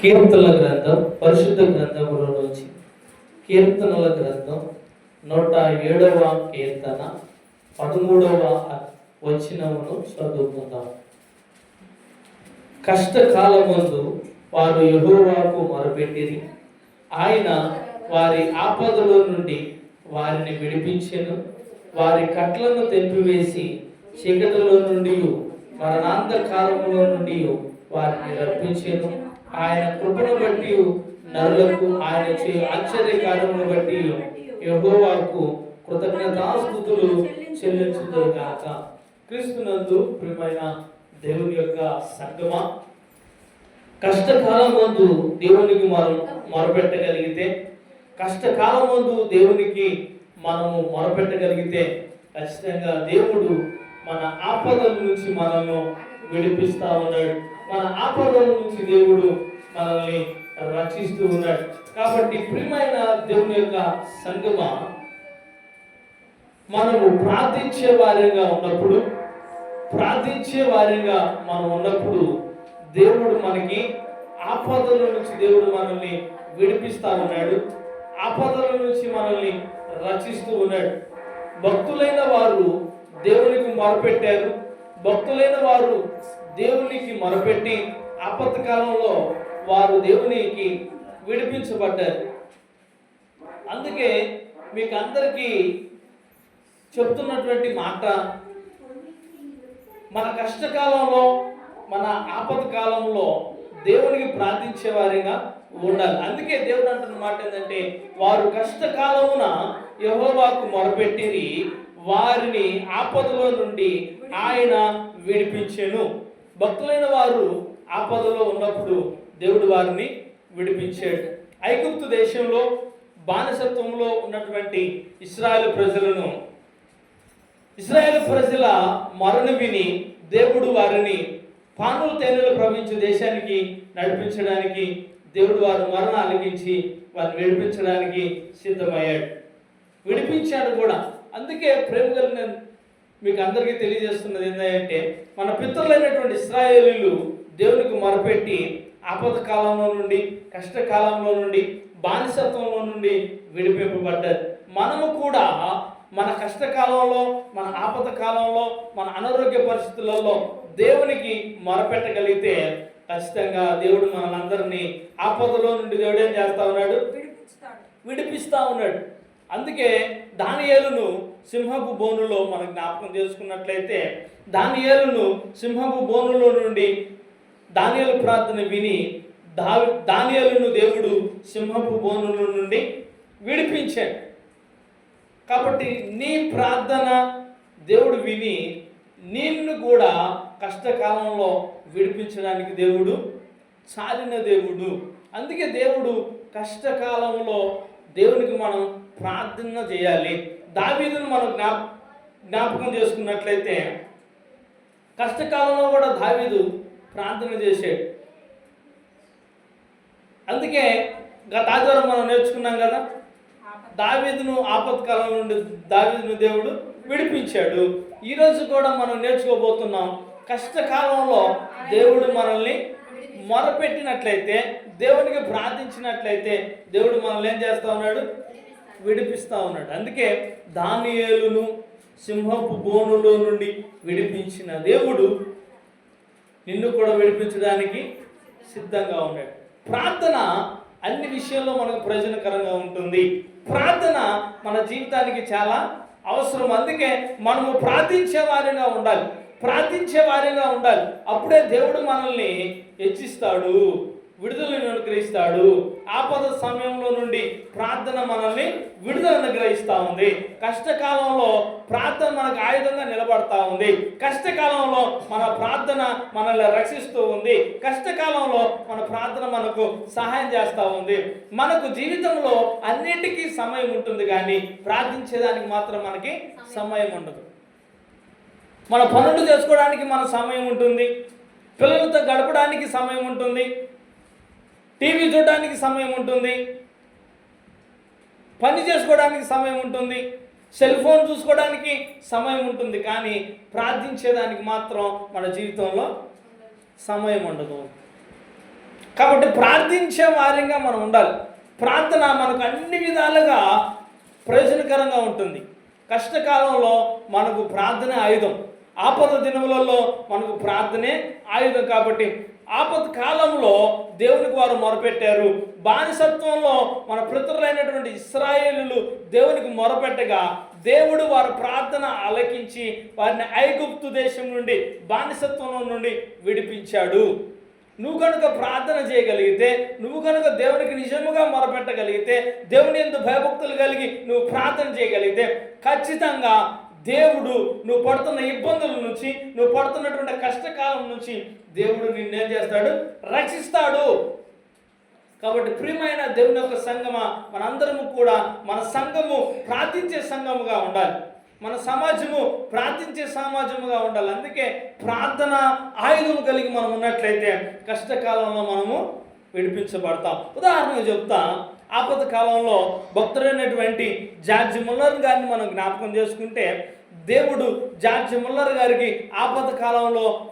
కీర్తనల గ్రంథం పరిశుద్ధ గ్రంథంలో నుంచి. కీర్తనల గ్రంథం నూట ఏడవ కీర్తన పదమూడవ వచనమును చదువుకుందాం. కష్టకాలమందు వారు యహోవాకు మొరపెట్టిరి. ఆయన వారి ఆపదలో నుండి వారిని విడిపించెను. వారి కట్లను తెంపివేసి చీకటిలో నుండి మరణాంధకారములో నుండి వారిని రప్పించెను. ఆయన కృపను బట్టి నరులకు ఆయన చే ఆశ్చర్య కార్యమును బట్టి యహోవాకు కృతజ్ఞతాస్థుతులు చెల్లించుతో కాక క్రీస్తునందు ప్రియమైన దేవుని యొక్క సంగమ? కష్టకాలం ముందు దేవునికి మనం మొరపెట్టగలిగితే కష్టకాలం ముందు దేవునికి మనము మొరపెట్టగలిగితే ఖచ్చితంగా దేవుడు మన ఆపదల నుంచి మనము విడిపిస్తా ఉన్నాడు. మన ఆపదల నుంచి దేవుడు మనల్ని రక్షిస్తూ ఉన్నాడు. కాబట్టి ప్రియమైన దేవుని యొక్క సంగమ మనము ప్రార్థించే వారిగా ఉన్నప్పుడు ప్రార్థించే వారిగా మనం ఉన్నప్పుడు దేవుడు మనకి ఆపదల నుంచి దేవుడు మనల్ని విడిపిస్తా ఉన్నాడు. ఆపదల నుంచి మనల్ని రక్షిస్తూ ఉన్నాడు. భక్తులైన వారు దేవునికి మొరపెట్టారు. భక్తులైన వారు దేవునికి మొరపెట్టి ఆపత్కాలంలో వారు దేవునికి విడిపించబడ్డారు. అందుకే మీకు అందరికీ చెప్తున్నటువంటి మాట మన కష్టకాలంలో మన ఆపద కాలంలో దేవునికి ప్రార్థించే వారిగా ఉండాలి. అందుకే దేవుడు అంటున్న మాట ఏంటంటే వారు కష్టకాలమున యహోవాకు మొరపెట్టిరి వారిని ఆపదలో నుండి ఆయన విడిపించెను. భక్తులైన వారు ఆపదలో ఉన్నప్పుడు దేవుడు వారిని విడిపించాడు. ఐగుప్తు దేశంలో బానిసత్వంలో ఉన్నటువంటి ఇస్రాయేల్ ప్రజలను ఇస్రాయేల్ ప్రజల మరణ విని దేవుడు వారిని పానులు తేనెలు ప్రవహించే దేశానికి నడిపించడానికి దేవుడు వారు మరణ అలిగించి వారిని విడిపించడానికి సిద్ధమయ్యాడు. విడిపించాడు కూడా. అందుకే ప్రేమ కలిగిన మీకు అందరికీ తెలియజేస్తున్నది ఏంటంటే మన పితరులైనటువంటి ఇస్రాయేలీలు దేవునికి మొరపెట్టి ఆపద కాలంలో నుండి కష్టకాలంలో నుండి బానిసత్వంలో నుండి విడిపింపబడ్డారు. మనము కూడా మన కష్టకాలంలో మన ఆపద కాలంలో మన అనారోగ్య పరిస్థితులలో దేవునికి మొరపెట్టగలిగితే ఖచ్చితంగా దేవుడు మనందరినీ ఆపదలో నుండి దేవుడు ఏం చేస్తా ఉన్నాడు? విడిపిస్తాడు. విడిపిస్తా ఉన్నాడు. అందుకే దానియేలును సింహపు బోనులో మనం జ్ఞాపకం చేసుకున్నట్లయితే దానియేలును సింహపు బోనులో నుండి దానియలు ప్రార్థన విని దా దానియలను దేవుడు సింహపు బోనుల నుండి విడిపించాడు. కాబట్టి నీ ప్రార్థన దేవుడు విని నిన్ను కూడా కష్టకాలంలో విడిపించడానికి దేవుడు చాలిన దేవుడు. అందుకే దేవుడు కష్టకాలంలో దేవునికి మనం ప్రార్థన చేయాలి. దావీదును మనం జ్ఞా జ్ఞాపకం చేసుకున్నట్లయితే కష్టకాలంలో కూడా దావీదు ప్రార్థన చేశాడు. అందుకే గత ఆదివారం మనం నేర్చుకున్నాం కదా దావీదును ఆపత్కాలం నుండి దావీదును దేవుడు విడిపించాడు. ఈరోజు కూడా మనం నేర్చుకోబోతున్నాం కష్టకాలంలో దేవుడు మనల్ని మొరపెట్టినట్లయితే దేవునికి ప్రార్థించినట్లయితే దేవుడు మనల్ని ఏం చేస్తా ఉన్నాడు? విడిపిస్తూ ఉన్నాడు. అందుకే దానియేలును సింహపు బోనులో నుండి విడిపించిన దేవుడు నిన్ను కూడా విడిపించడానికి సిద్ధంగా ఉన్నాడు. ప్రార్థన అన్ని విషయాల్లో మనకు ప్రయోజనకరంగా ఉంటుంది. ప్రార్థన మన జీవితానికి చాలా అవసరం. అందుకే మనము ప్రార్థించే వారిగా ఉండాలి. ప్రార్థించే వారిగా ఉండాలి. అప్పుడే దేవుడు మనల్ని హెచ్చిస్తాడు. విడుదలను అనుగ్రహిస్తాడు ఆపద సమయంలో నుండి ప్రార్థన మనల్ని విడుదల అనుగ్రహిస్తూ ఉంది. కష్టకాలంలో ప్రార్థన మనకు ఆయుధంగా నిలబడతా ఉంది. కష్టకాలంలో మన ప్రార్థన మనల్ని రక్షిస్తూ ఉంది. కష్టకాలంలో మన ప్రార్థన మనకు సహాయం చేస్తూ ఉంది. మనకు జీవితంలో అన్నిటికీ సమయం ఉంటుంది కానీ ప్రార్థించేదానికి మాత్రం మనకి సమయం ఉండదు. మన పనులు చేసుకోవడానికి మన సమయం ఉంటుంది. పిల్లలతో గడపడానికి సమయం ఉంటుంది. టీవీ చూడడానికి సమయం ఉంటుంది. పని చేసుకోవడానికి సమయం ఉంటుంది. సెల్ ఫోన్ చూసుకోవడానికి సమయం ఉంటుంది. కానీ ప్రార్థించేదానికి మాత్రం మన జీవితంలో సమయం ఉండదు. కాబట్టి ప్రార్థించే వారిగా మనం ఉండాలి. ప్రార్థన మనకు అన్ని విధాలుగా ప్రయోజనకరంగా ఉంటుంది. కష్టకాలంలో మనకు ప్రార్థన ఆయుధం. ఆపద దినములలో మనకు ప్రార్థనే ఆయుధం కాబట్టి ఆపద కాలంలో దేవునికి వారు మొరపెట్టారు. బానిసత్వంలో మన పితరులైనటువంటి ఇస్రాయేలు దేవునికి మొరపెట్టగా దేవుడు వారి ప్రార్థన ఆలకించి వారిని ఐగుప్తు దేశం నుండి బానిసత్వం నుండి విడిపించాడు. నువ్వు కనుక ప్రార్థన చేయగలిగితే నువ్వు కనుక దేవునికి నిజముగా మొరపెట్టగలిగితే దేవుని ఎందు భయభక్తులు కలిగి నువ్వు ప్రార్థన చేయగలిగితే ఖచ్చితంగా దేవుడు నువ్వు పడుతున్న ఇబ్బందుల నుంచి నువ్వు పడుతున్నటువంటి కష్టకాలం నుంచి దేవుడు నిన్నేం చేస్తాడు? రక్షిస్తాడు. కాబట్టి ప్రియమైన దేవుని యొక్క సంఘమా మనందరము కూడా మన సంఘము ప్రార్థించే సంఘముగా ఉండాలి. మన సమాజము ప్రార్థించే సమాజముగా ఉండాలి. అందుకే ప్రార్థన ఆయుధం కలిగి మనం ఉన్నట్లయితే కష్టకాలంలో మనము విడిపించబడతాం. ఉదాహరణకు చెప్తా. ఆపద కాలంలో భక్తుడైనటువంటి జార్జ్ ముల్లర్ గారిని మనం జ్ఞాపకం చేసుకుంటే దేవుడు జార్జ్ ముల్లర్ గారికి ఆపద కాలంలో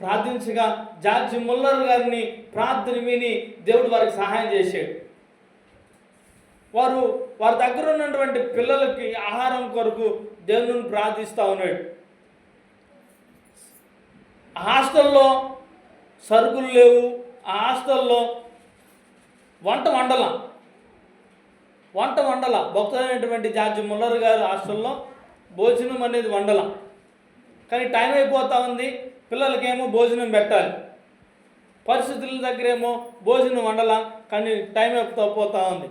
ప్రార్థించగా జార్జ్ ముల్లర్ గారిని ప్రార్థన విని దేవుడు వారికి సహాయం చేశాడు. వారు వారి దగ్గర ఉన్నటువంటి పిల్లలకి ఆహారం కొరకు దేవుని ప్రార్థిస్తూ ఉన్నాడు. ఆ హాస్టల్లో సరుకులు లేవు ఆ హాస్టల్లో వంట వండల. వంట వండల. భక్తులైనటువంటి జార్జ్ ముల్లర్ గారు హాస్టల్లో భోజనం అనేది వండల. కానీ టైం అయిపోతూ ఉంది. పిల్లలకేమో భోజనం పెట్టాలి. పరిస్థితుల దగ్గరేమో భోజనం వండల. కానీ టైం అయిపోతూ ఉంది.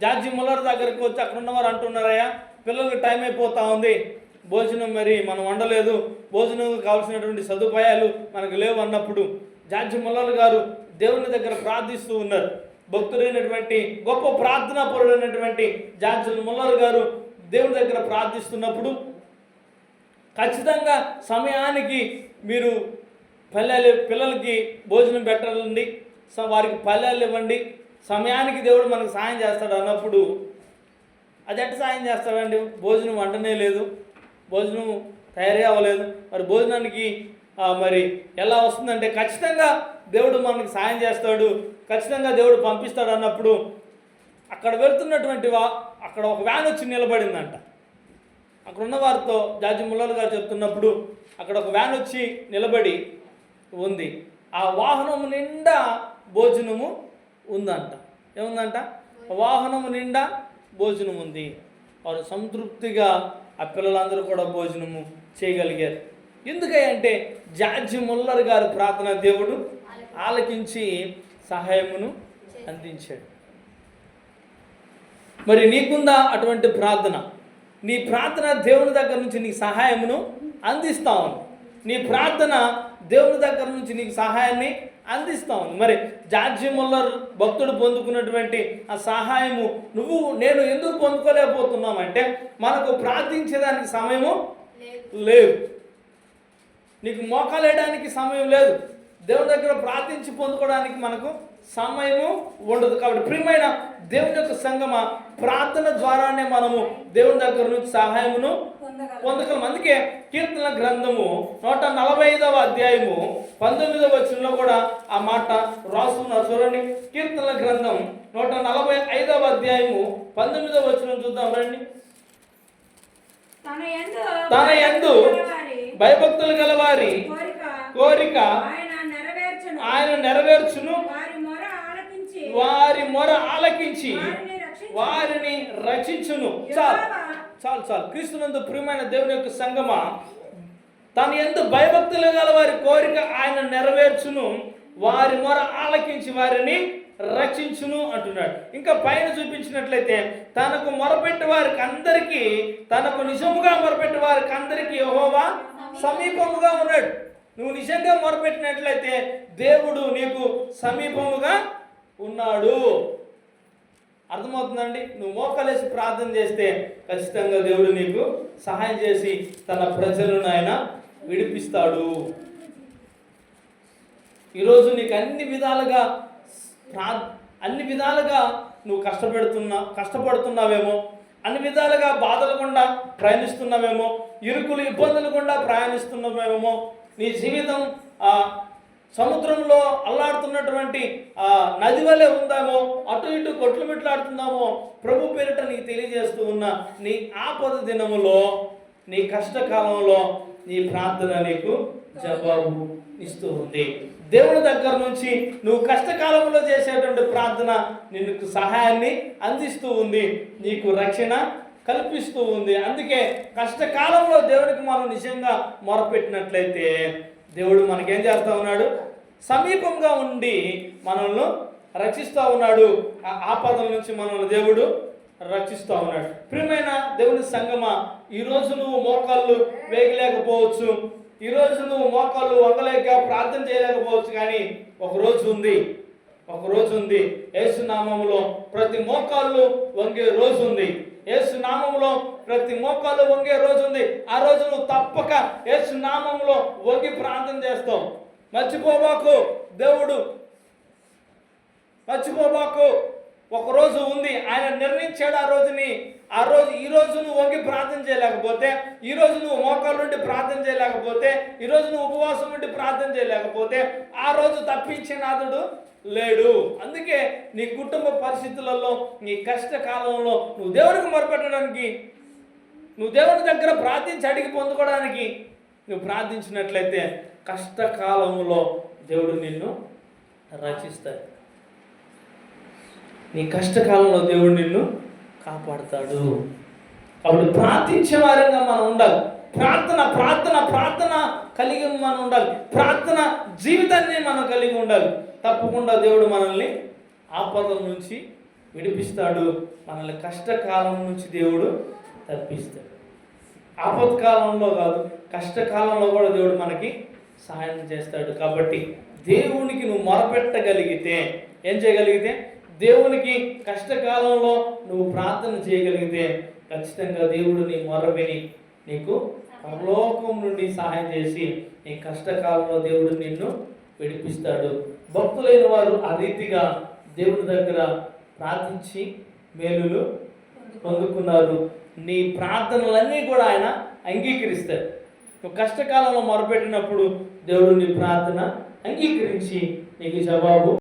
జార్జి ముల్లర్ దగ్గరికి వచ్చి అక్కడ ఉన్నవారు అంటున్నారయ్యా పిల్లలకి టైం అయిపోతూ ఉంది. భోజనం మరి మనం వండలేదు. భోజనం కావాల్సినటువంటి సదుపాయాలు మనకు లేవు అన్నప్పుడు జార్జి ముల్లర్ గారు దేవుని దగ్గర ప్రార్థిస్తూ ఉన్నారు. భక్తుడైనటువంటి గొప్ప ప్రార్థనా పరుడైనటువంటి జార్జి ముల్లర్ గారు దేవుని దగ్గర ప్రార్థిస్తున్నప్పుడు ఖచ్చితంగా సమయానికి మీరు పల్లెలు పిల్లలకి భోజనం పెట్టాలండి. సో వారికి పల్లెలు ఇవ్వండి. సమయానికి దేవుడు మనకు సాయం చేస్తాడు అన్నప్పుడు అది ఎట్ట సాయం చేస్తాడండి? భోజనం వంటనే లేదు. భోజనం తయారీ అవ్వలేదు. మరి భోజనానికి మరి ఎలా వస్తుందంటే ఖచ్చితంగా దేవుడు మనకి సాయం చేస్తాడు. ఖచ్చితంగా దేవుడు పంపిస్తాడు అన్నప్పుడు అక్కడ వెళ్తున్నటువంటి వా అక్కడ ఒక వ్యాన్ వచ్చి నిలబడిందంట. అక్కడ ఉన్న వారితో జార్జి ముల్లర్ గారు చెప్తున్నప్పుడు అక్కడ ఒక వ్యాన్ వచ్చి నిలబడి ఉంది. ఆ వాహనము నిండా భోజనము ఉందంట. ఏముందంట? వాహనము నిండా భోజనం ఉంది. వారు సంతృప్తిగా ఆ పిల్లలందరూ కూడా భోజనము చేయగలిగారు. ఎందుకంటే జార్జి ముల్లర్ గారు ప్రార్థన దేవుడు ఆలకించి సహాయమును అందించాడు. మరి నీకుందా అటువంటి ప్రార్థన? నీ ప్రార్థన దేవుని దగ్గర నుంచి నీకు సహాయమును అందిస్తా ఉంది. నీ ప్రార్థన దేవుని దగ్గర నుంచి నీకు సహాయాన్ని అందిస్తా ఉంది. మరి జార్జి ముల్లర్ భక్తుడు పొందుకున్నటువంటి ఆ సహాయము నువ్వు నేను ఎందుకు పొందుకోలేకపోతున్నామంటే మనకు ప్రార్థించేదానికి సమయము లేదు. నీకు మోకాలేయడానికి సమయం లేదు. దేవుని దగ్గర ప్రార్థించి పొందుకోవడానికి మనకు సమయము ఉండదు. కాబట్టి ప్రియమైన దేవుని యొక్క సంగమ ప్రార్థన ద్వారానే మనము దేవుని దగ్గర నుంచి సహాయమును పొందగలం. అందుకే కీర్తన గ్రంథము నూట నలభై ఐదవ అధ్యాయము పంతొమ్మిదవ వచనంలో కూడా ఆ మాట రాస్తున్నారు చూడండి కీర్తన గ్రంథం నూట నలభై ఐదవ అధ్యాయము పంతొమ్మిదవ వచనం చూద్దాం. రండి తన గలవారి భయభక్తులు గలవారి కోరిక కోరిక ఆయన నెరవేర్చును. వారి మొర ఆలకించి. వారిని రక్షించును. చాలు. చాలు చాలు. క్రీస్తునందు ప్రియమైన దేవుని యొక్క సంగమా? తన ఎందు భయభక్తులు గల వారి కోరిక ఆయన నెరవేర్చును. వారి మొర ఆలకించి వారిని రక్షించును అంటున్నాడు. ఇంకా పైన చూపించినట్లయితే తనకు మొరపెట్టే వారికి అందరికీ తనకు నిజముగా మొరపెట్టే వారికి అందరికీ యెహోవా సమీపముగా ఉన్నాడు. నువ్వు నిజంగా మొరపెట్టినట్లయితే దేవుడు నీకు సమీపముగా ఉన్నాడు. అర్థమవుతుందండి? నువ్వు మోకలేసి ప్రార్థన చేస్తే ఖచ్చితంగా దేవుడు నీకు సహాయం చేసి తన ప్రజలను ఆయన విడిపిస్తాడు. ఈరోజు నీకు అన్ని విధాలుగా ప్రా అన్ని విధాలుగా నువ్వు కష్టపెడుతున్నా కష్టపడుతున్నావేమో అన్ని విధాలుగా బాధలు గుండా ప్రయాణిస్తున్నావేమో ఇరుకులు ఇబ్బందులు గుండా ప్రయాణిస్తున్నావేమో నీ జీవితం ఆ, సముద్రంలో అల్లాడుతున్నటువంటి ఆ నది వలె ఉందామో అటు ఇటు కొట్లు మిట్లాడుతున్నామో ప్రభు పేరిట నీకు తెలియజేస్తూ ఉన్న నీ ఆపద దినములో నీ కష్టకాలంలో నీ ప్రార్థన నీకు జవాబు ఇస్తూ ఉంది. దేవుని దగ్గర నుంచి నువ్వు కష్టకాలంలో చేసేటువంటి ప్రార్థన నిన్ను సహాయాన్ని అందిస్తూ ఉంది. నీకు రక్షణ కల్పిస్తూ ఉంది. అందుకే కష్టకాలంలో దేవుడికి మనం నిజంగా మొరపెట్టినట్లయితే దేవుడు మనకేం చేస్తూ ఉన్నాడు? సమీపంగా ఉండి మనల్ని రక్షిస్తూ ఉన్నాడు. ఆ ఆపదల నుంచి మనల్ని దేవుడు రక్షిస్తూ ఉన్నాడు. ప్రియమైన దేవుని సంగమ ఈరోజు నువ్వు మోకాళ్ళు వేగలేకపోవచ్చు ఈరోజు నువ్వు మోకాళ్ళు వంగలేక ప్రార్థన చేయలేకపోవచ్చు కానీ ఒక రోజు ఉంది. ఒక రోజు ఉంది. యేసునామంలో ప్రతి మోకాళ్ళు వంగే రోజు ఉంది. యేసు నామంలో ప్రతి మోకాళ్ళు వంగే రోజు ఉంది. ఆ రోజు నువ్వు తప్పక యేసు నామంలో వంగి ప్రార్థన చేస్తావు. మర్చిపోబాకు దేవుడు. మర్చిపోబాకు. ఒక రోజు ఉంది. ఆయన నిర్ణయించాడు ఆ రోజుని. ఆ రోజు ఈ రోజు నువ్వు వంగి ప్రార్థన చేయలేకపోతే ఈ రోజు నువ్వు మోకాలు నుండి ప్రార్థన చేయలేకపోతే ఈ రోజు నువ్వు ఉపవాసం నుండి ప్రార్థన చేయలేకపోతే ఆ రోజు తప్పించే నాథుడు లేడు. అందుకే నీ కుటుంబ పరిస్థితులలో నీ కష్టకాలంలో నువ్వు దేవునికి మొరపెట్టడానికి నువ్వు దేవుని దగ్గర ప్రార్థించి అడిగి పొందుకోవడానికి నువ్వు ప్రార్థించినట్లయితే కష్టకాలంలో దేవుడు నిన్ను రచిస్తాడు నీ కష్టకాలంలో దేవుడు నిన్ను కాపాడుతాడు. కాబట్టి ప్రార్థించే వారంగా మనం ఉండాలి. ప్రార్థన ప్రార్థన ప్రార్థన కలిగి మనం ఉండాలి. ప్రార్థన జీవితాన్ని మనం కలిగి ఉండాలి. తప్పకుండా దేవుడు మనల్ని ఆపదల నుంచి విడిపిస్తాడు. మనల్ని కష్టకాలం నుంచి దేవుడు తప్పిస్తాడు. ఆపత్కాలంలో కాదు కష్టకాలంలో కూడా దేవుడు మనకి సహాయం చేస్తాడు. కాబట్టి దేవునికి నువ్వు మొరపెట్టగలిగితే ఏం చేయగలిగితే? దేవునికి కష్టకాలంలో నువ్వు ప్రార్థన చేయగలిగితే ఖచ్చితంగా దేవుడు నీ మొరవిని నీకు పరలోకం నుండి సహాయం చేసి నీ కష్టకాలంలో దేవుడు నిన్ను విడిపిస్తాడు. భక్తులైన వారు ఆ రీతిగా దేవుడి దగ్గర ప్రార్థించి మేలులు పొందుకున్నారు. నీ ప్రార్థనలన్నీ కూడా ఆయన అంగీకరిస్తారు. నువ్వు కష్టకాలంలో మొరపెట్టినప్పుడు దేవుడు నీ ప్రార్థన అంగీకరించి నీకు జవాబు